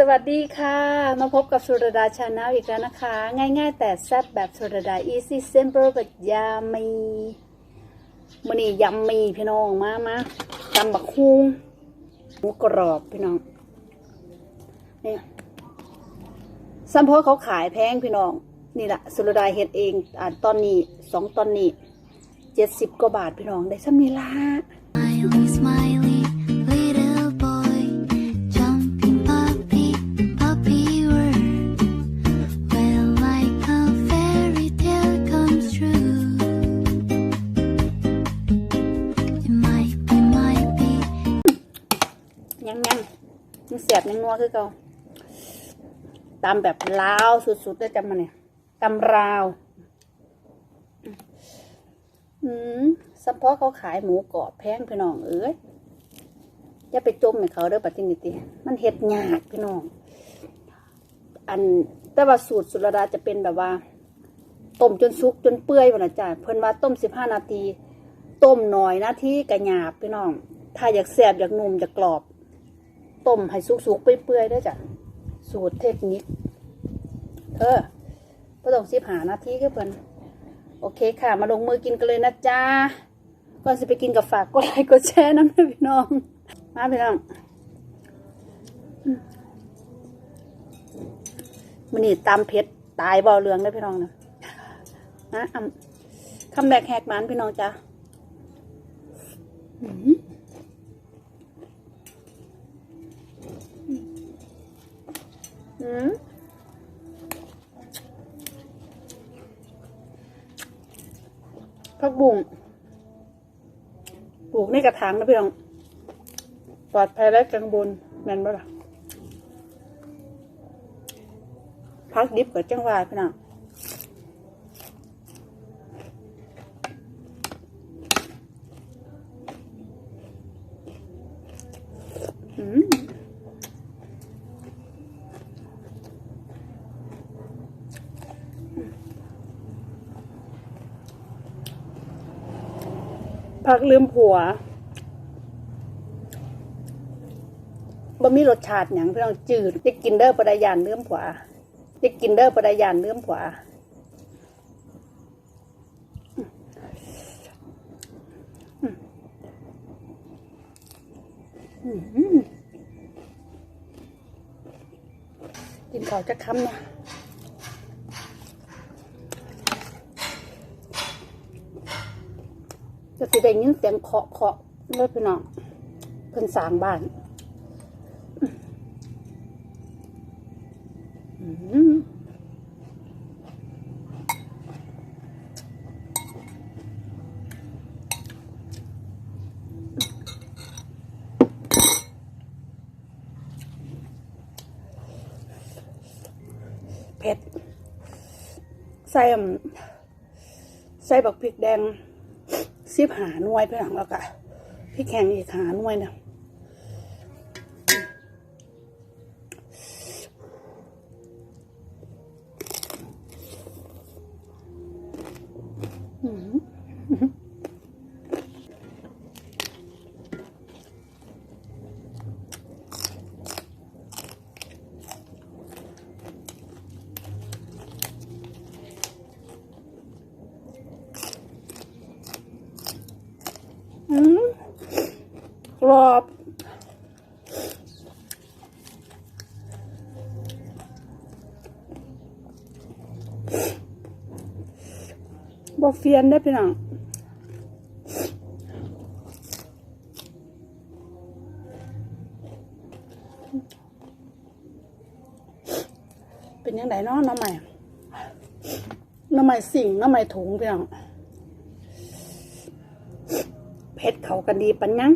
สวัสดีค่ะ มาพบกับสุรดาชาแนลอีกแล้วนะคะ ง่ายๆ แต่แซ่บแบบสุรดา easy simple แบบยามีมันนี่ยำมีพี่น้องมามาตำบักฮุงหมูกรอบพี่น้องเนี่ยซัมโพเขาขายแพงพี่น้อง นี่แหละสุรดาเฮ็ดเองอ่าตอนนี้สองตอนนี้เจ็ดสิบกว่าบาทพี่น้องได้ซ้ำนี่ละ ยังเสียบยังนัวคือเก่าตำแบบลาวสุดๆได้จำมาเนี่ยตำราวอืมสัมพอเขาขายหมูกรอบแพงพี่น้องเอ้ยอย่าไปจมให้เขาเด้อปัจจินิติมันเฮ็ดยากพี่น้อง อันแต่ว่าสูตรสุรดาจะเป็นแบบว่าต้มจนสุกจนเปื่อยวันละจ้าเพิ่นว่าต้มสิบห้านาที ต้มหน่อยนาทีกระหยาบพี่น้อง ถ้าอยากแซ่บอยากนุ่มอยากกรอบ ต้มให้สุกๆเปื่อยๆได้จ้ะ สูตรเทคนิคเออก็ต้องสิบหานาทีคือเพิ่นโอเคค่ะ มาลงมือกินกันเลยนะจ๊ะก่อนจะไปกินกับฝากกดไลค์กดแชร์น้ำนะพี่น้อง มาพี่น้องมันนี่ตามเพชรตายเบาเรืองได้พี่น้องนะนะคำแบกแหกมันพี่น้องจ้ะ อืมผักบุ้งปลูกในกระถางนะพี่น้องปลอดภัยและกังบนแม่นบ่ล่ะพักดิบกับจังหวาพี่น้อง พักลืมผัวบ่มีรสชาติหยังพี่น้องจืดจะกินเด้อปรายานเลื่อมผัวจะกินเด้อปรายานเลื่อมผัวกินข้าวจะคำนะ จะสิได้ยินเสียงเคาะเคาะเลยพี่น้องเพิ่นสร้างบ้านเผ็ดใส่ใส่บักพริกแดง สิบหาหน่วยไปหลังแล้วก็พี่แข่งอีกหาหน่วยเนี่ย รอบบอเฟียนได้พี่น้องเป็นยังไงเนาะน้ำใหม่น้ำใหม่สิ่งน้ำใหม่ถุงพี่น้องเพชรเขากันดีปันยัง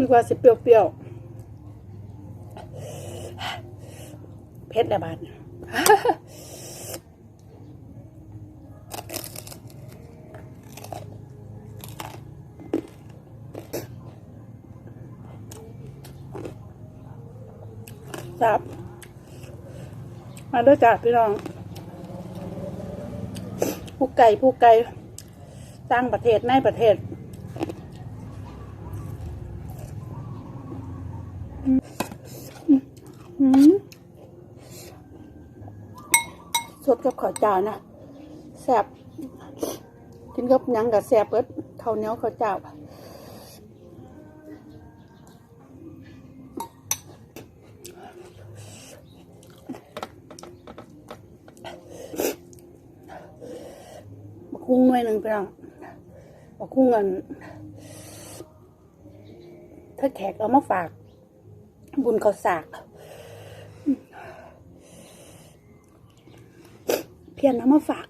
มีกว่าสิเปรี้ยวๆเพชรละบาทครับมาด้วยจ้าพี่น้องผู้ไก่ผู้ไก่ต่างประเทศในประเทศ อืมส ดกับข้าวเจ้านะแซ่บกินกับยังกับแซ่บเบิดข้าวเหนียวข้าวเจ้ากุ้งหน่วยหนึ่งไปแล้วบักคุ้งเงินถ้าแขกเอามาฝาก บุญเขาสาก เพียนเอามาฝาก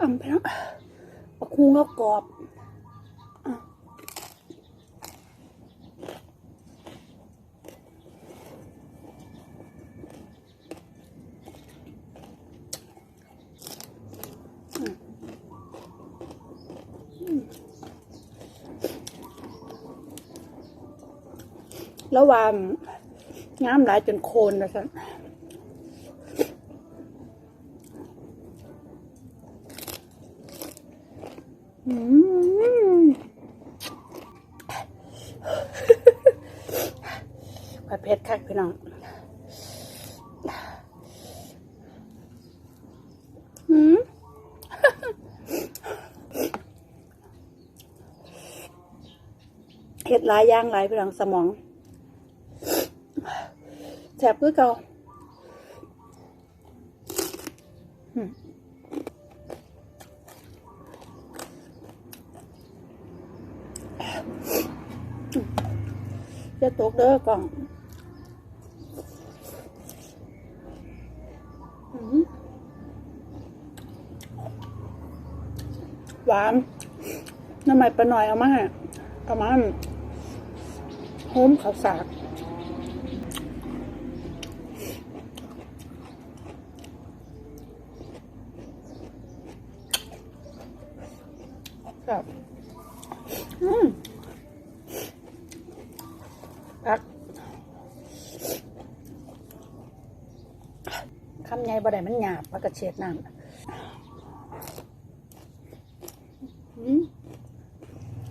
อ่ำไปแล้วคุ้งก็กรอบอะแล้ววางน้ำไหลายจนโคนนะสัน อืมผัดเผ็ดคักพี่น้องเห็ดหลายย่างหลายพี่น้องสมองแสบคือเก่าอืม จะตกเด้อกล่องหวานน้ำมันปลาหน่อยเอามาให้เอามาโฮมข้าวสากครับอืมพัก คำใหญ่บ่ได้มันหยาบแล้วก็เช็ดน้ำ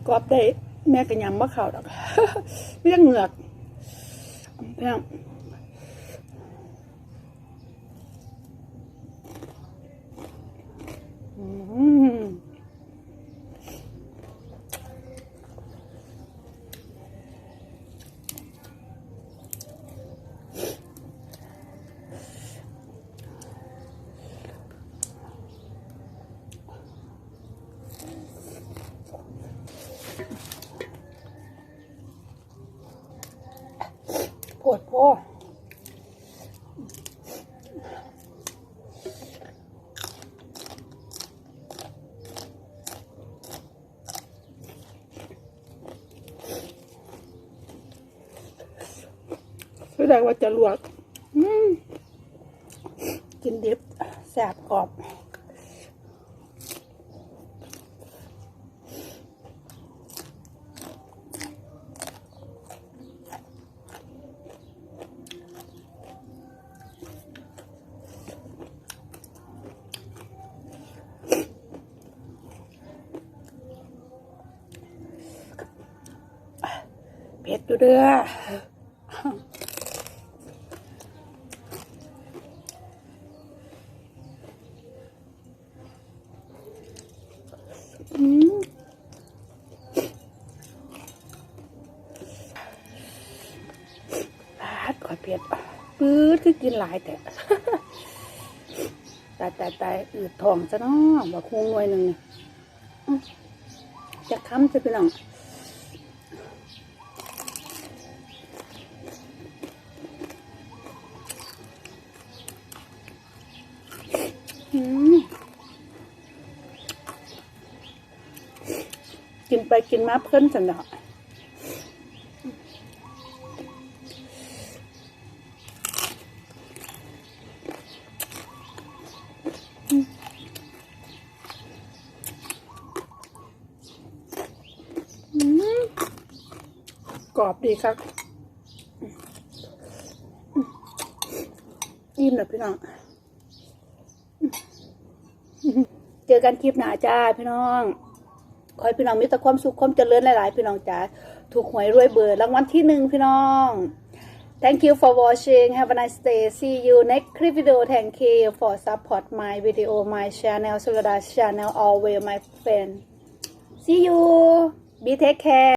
กรอบได้แม่ก็ยำบ่เข่าดอกไม่ต้องเหงือกเพียง วดพ่อแสดงว่าจะลวกอืมกินดิบแสบกรอบ ดูเด้ออืมปาดขอเผ็ดปื๊ดคือกินหลายแต่ตายตายตายอืดท้องซะเนาะบอกคงหน่วยหนึ่งนี่อื้อจะค้ำจะเป็นหลัง กินไปกินมาเพิ่นสันดอกอืมกรอบดีครับอิ่มแล้วพี่น้อง เจอ กันคลิปหน้าจ้าพี่น้องขอให้พี่น้องมีแต่ความสุขความเจริญหลายๆพี่น้องจ๋าถูกหวยรวยเบอร์รางวัลที่หนึ่งพี่น้อง Thank you for watching. Have a nice day. See you next clip video. Thank you for support my video, my channel, s u r a d a channel, always my friend. See you. Be take care.